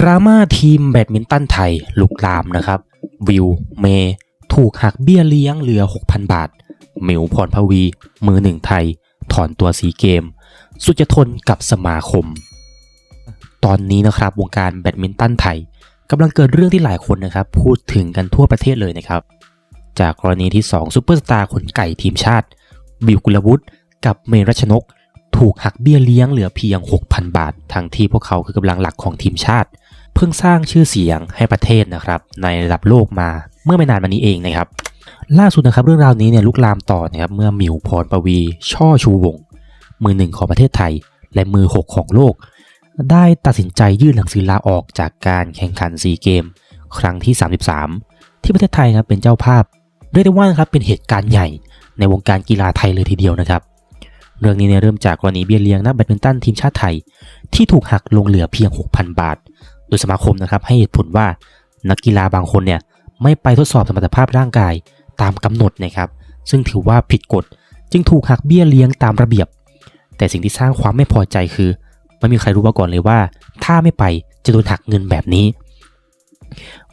ดราม่าทีมแบดมินตันไทยลุกลามนะครับ วิว เมย์ถูกหักเบี้ยเลี้ยงเหลือ 6,000 บาท หมิวพรพวี มือหนึ่งไทย ถอนตัวสีเกม สุจทนกับสมาคม ตอนนี้นะครับวงการแบดมินตันไทยกำลังเกิดเรื่องที่หลายคนนะครับ พูดถึงกันทั่วประเทศเลยนะครับ จากกรณีที่2ซูเปอร์สตาร์ขนไก่ทีมชาติ บิวกุลวุฒิกับเมรัชนก ถูกหักเบี้ยเลี้ยงเหลือเพียง 6,000 บาท ทั้งที่พวกเขาคือกำลังหลักของทีมชาติ เพิ่งสร้างชื่อเสียงให้ประเทศนะครับ ในระดับโลกมาเมื่อไม่นานมานี้เองนะครับ ล่าสุดนะครับเรื่องราวนี้เนี่ยลุกลามต่อนะครับเมื่อหมิวพรปวี ช่อชูวงศ์มือหนึ่งของประเทศไทย และมือ6ของโลก ได้ตัดสินใจยื่นหนังสือลาออกจากการแข่งขันซีเกม ครั้งที่ 33 ที่ประเทศไทยครับเป็นเจ้าภาพเรียกได้ว่านะครับเป็นเหตุการณ์ใหญ่ในวงการกีฬาไทยเลยทีเดียวนะครับเรื่องนี้เนี่ยเริ่มจากกรณีเบี้ยเลี้ยงนักแบดมินตันทีมชาติไทย ที่ถูกหักลงเหลือเพียง 6,000 บาท โดยสมาคมนะครับให้เหตุผลว่านักกีฬาบางคนเนี่ยไม่ไปทดสอบสมรรถภาพร่างกายตามกำหนดนะครับ ซึ่งถือว่าผิดกฎจึงถูกหักเบี้ยเลี้ยงตามระเบียบ แต่สิ่งที่สร้างความไม่พอใจคือไม่มีใครรู้มาก่อนเลยว่า ถ้าไม่ไปจะโดนหักเงินแบบนี้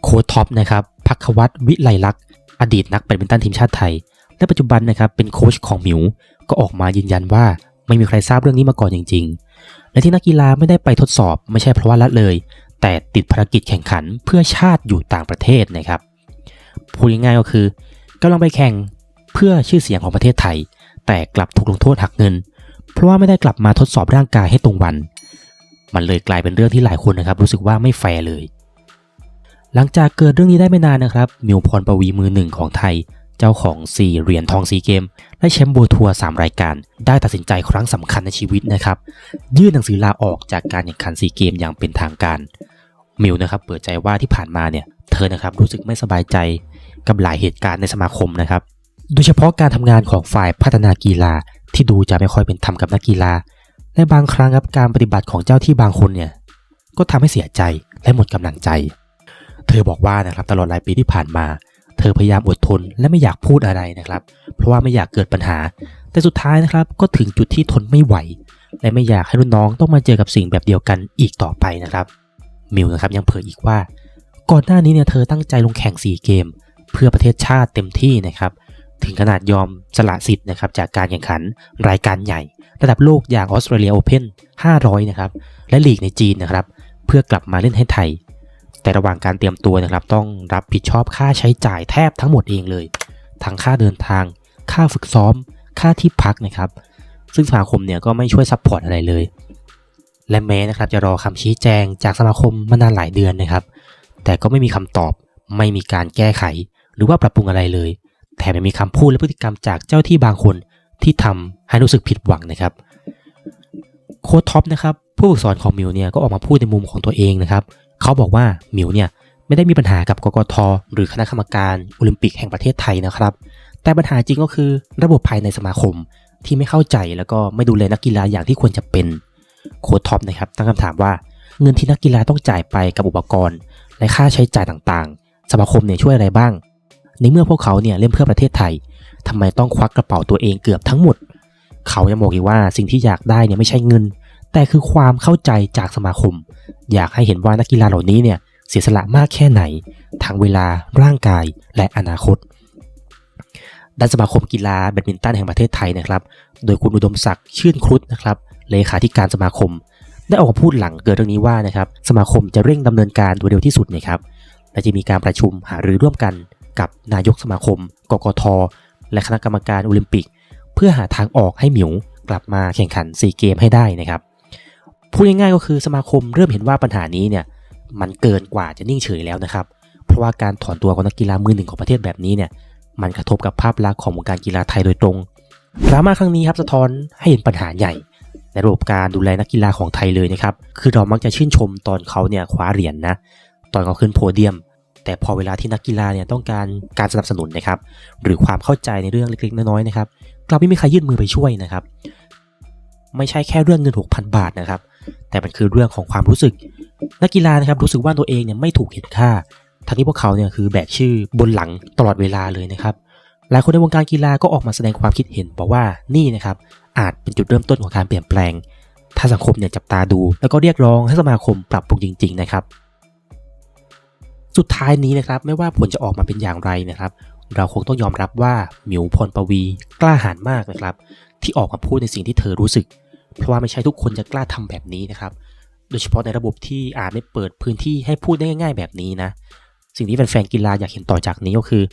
โค้ชท็อปนะครับพักวัตวิไลลักษณ์อดีตนักแบดมินตันทีมชาติไทย และปัจจุบันนะครับเป็นโค้ชของหมิว ก็ออกมายืนยันว่าไม่มีใครทราบเรื่องนี้มาก่อนจริง ๆ และที่นักกีฬาไม่ได้ไปทดสอบไม่ใช่เพราะว่าละเลย แต่ติดภารกิจแข่งขันเพื่อชาติอยู่ต่างประเทศนะครับพูดง่ายๆก็คือกำลังไปแข่งเพื่อชื่อเสียงของประเทศไทย แต่กลับถูกลงโทษหักเงิน เพราะว่าไม่ได้กลับมาทดสอบร่างกายให้ตรงวัน มันเลยกลายเป็นเรื่องที่หลายคนนะครับ รู้สึกว่าไม่แฟร์เลย หลังจากเกิดเรื่องนี้ได้ไม่นานนะครับ มิวพรปวีมือหนึ่งของไทย เจ้าของ 4 เหรียญทองซีเกม และแชมป์โบทัวร์3รายการ ได้ตัดสินใจครั้งสำคัญในชีวิตนะครับ ยื่นหนังสือลาออกจากการแข่งขันซีเกมอย่างเป็นทางการ มิวนะครับเปิดใจว่าที่ผ่านมาเนี่ยเธอนะครับรู้สึกไม่สบายใจกับหลายเหตุการณ์ในสมาคมนะครับ โดยเฉพาะการทำงานของฝ่ายพัฒนากีฬาที่ดูจะไม่ค่อยเป็นธรรมกับนักกีฬา และบางครั้งครับการปฏิบัติของเจ้าที่บางคนเนี่ยก็ทำให้เสียใจและหมดกำลังใจ เธอบอกว่านะครับตลอดหลายปีที่ผ่านมา เธอพยายามอดทนและไม่อยากพูดอะไรนะครับ เพราะว่าไม่อยากเกิดปัญหา แต่สุดท้ายนะครับก็ถึงจุดที่ทนไม่ไหว และไม่อยากให้รุ่นน้องต้องมาเจอกับสิ่งแบบเดียวกันอีกต่อไปนะครับ มิวนะครับยังเผยอีกว่า ก่อนหน้านี้เนี่ยเธอตั้งใจลงแข่ง 4 เกม เพื่อประเทศชาติเต็มที่นะครับถึงขนาดยอมสละสิทธิ์นะครับจากการแข่งขันรายการใหญ่ ระดับโลกอย่างออสเตรเลียโอเพน500 นะครับ และลีกในจีนนะครับ เพื่อกลับมาเล่นให้ไทย แต่ระหว่างการเตรียมตัวนะครับ ต้องรับผิดชอบค่าใช้จ่ายแทบทั้งหมดเองเลย ทั้งค่าเดินทาง ค่าฝึกซ้อม ค่าที่พักนะครับ ซึ่งสมาคมเนี่ยก็ไม่ช่วยซัพพอร์ตอะไรเลย และแม้นะครับจะรอคำชี้แจงจากสมาคมมานานหลายเดือนนะครับ แต่ก็ไม่มีคำตอบ ไม่มีการแก้ไข หรือว่าปรับปรุงอะไรเลย แถมยังมีคำพูดและพฤติกรรมจากเจ้าที่บางคนที่ทำให้รู้สึกผิดหวังนะครับ โค้ชท็อปนะครับผู้ฝึกสอนของมิวเนี่ยก็ออกมาพูดในมุมของตัวเองนะครับ เขาบอกว่ามิวเนี่ยไม่ได้มีปัญหากับกกทหรือคณะกรรมการโอลิมปิกแห่งประเทศไทยนะครับ แต่ปัญหาจริงก็คือระบบภายในสมาคมที่ไม่เข้าใจแล้วก็ไม่ดูแลนักกีฬาอย่างที่ควรจะเป็น โค้ชท็อปนะครับตั้งคำถามว่าเงินที่นักกีฬาต้องจ่ายไปกับอุปกรณ์ และค่าใช้จ่ายต่างๆ สมาคมเนี่ยช่วยอะไรบ้าง ในเมื่อพวกเขาเนี่ยเล่นเพื่อประเทศไทยทำไมต้องควักกระเป๋าตัวเองเกือบทั้งหมด เขายังบอกอีกว่าสิ่งที่อยากได้เนี่ยไม่ใช่เงิน แต่คือความเข้าใจจากสมาคม อยากให้เห็นว่านักกีฬาเหล่านี้เนี่ยเสียสละมากแค่ไหนทั้งเวลาร่างกายและอนาคตด้านสมาคมกีฬาแบดมินตันแห่งประเทศไทยนะครับ โดยคุณอุดมศักดิ์ชื่นครุฑนะครับ เลขาธิการสมาคม ได้ออกมาพูดหลังเกิดเรื่องนี้ว่านะครับสมาคมจะเร่งดำเนินการโดยเร็วที่สุดนะครับและจะมีการประชุมหารือร่วมกันกับนายกสมาคม กกท และคณะกรรมการโอลิมปิก เพื่อหาทางออกให้หมิวกลับมาแข่งขันซีเกมให้ได้นะครับพูดง่ายๆก็คือสมาคมเริ่มเห็นว่าปัญหานี้เนี่ยมันเกินกว่าจะนิ่งเฉยแล้วนะครับ เพราะว่าการถอนตัวของนักกีฬามือหนึ่งของประเทศแบบนี้เนี่ยมันกระทบกับภาพลักษณ์ของวงการกีฬาไทยโดยตรงดราม่าครั้งนี้ครับสะท้อนให้เห็นปัญหาใหญ่ ในระบบการดูแลนักกีฬาของไทยเลยนะครับ คือเรามักจะชื่นชมตอนเขาเนี่ยคว้าเหรียญนนะตอนเขาขึ้นโพเดียม แต่พอเวลาที่นักกีฬาเนี่ยต้องการการสนับสนุนนะครับ หรือความเข้าใจในเรื่องเล็กๆน้อยๆนะครับกลับไม่มีใครยื่นมือไปช่วยนะครับ ไม่ใช่แค่เรื่องเงิน 6,000 บาทนะครับ แต่มันคือเรื่องของความรู้สึก นักกีฬานะครับรู้สึกว่าตัวเองเนี่ยไม่ถูกเห็นค่า ทั้งที่พวกเขาเนี่ยคือแบกชื่อบนหลังตลอดเวลาเลยนะครับหลายคนในวงการกีฬาก็ออกมาแสดงความคิดเห็นบอกว่านี่นะครับ อาจเป็นจุดเริ่มต้นของการเปลี่ยนแปลง ถ้าสังคมเนี่ยจับตาดู แล้วก็เรียกร้องให้สมาคมปรับปรุงจริง ๆ นะครับ สุดท้ายนี้นะครับไม่ว่าผลจะออกมาเป็นอย่างไรนะครับ เราคงต้องยอมรับว่าหมิวพรปวีกล้าหาญมากนะครับ ที่ออกมาพูดในสิ่งที่เธอรู้สึก เพราะว่าไม่ใช่ทุกคนจะกล้าทำแบบนี้นะครับ โดยเฉพาะในระบบที่อาจไม่เปิดพื้นที่ให้พูดได้ง่าย ๆ แบบนี้นะสิ่งที่แฟนๆกีฬาอยากเห็นต่อจากนี้ก็คือ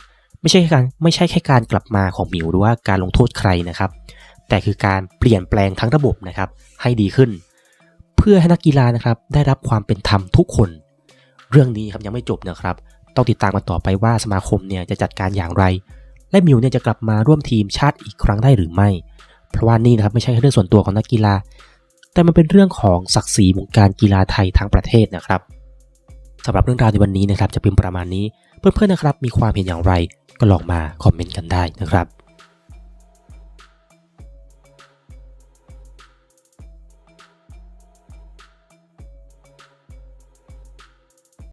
ไม่ใช่การไม่ใช่แค่การกลับมาของหมิวหรือว่าการลงโทษใครนะครับ แต่คือการเปลี่ยนแปลงทั้งระบบนะครับให้ดีขึ้น เพื่อให้นักกีฬานะครับได้รับความเป็นธรรมทุกคน เรื่องนี้ครับยังไม่จบนะครับ ต้องติดตามกันต่อไปว่าสมาคมเนี่ยจะจัดการอย่างไร และมิวเนี่ยจะกลับมาร่วมทีมชาติอีกครั้งได้หรือไม่ เพราะว่านี่นะครับไม่ใช่แค่เรื่องส่วนตัวของนักกีฬา แต่มันเป็นเรื่องของศักดิ์ศรีวงการกีฬาไทยทั้งประเทศนะครับสำหรับเรื่องราวในวันนี้นะครับจะเป็นประมาณนี้เพื่อนๆนะครับมีความเห็นอย่างไรก็ลองมาคอมเมนต์กันได้นะครับ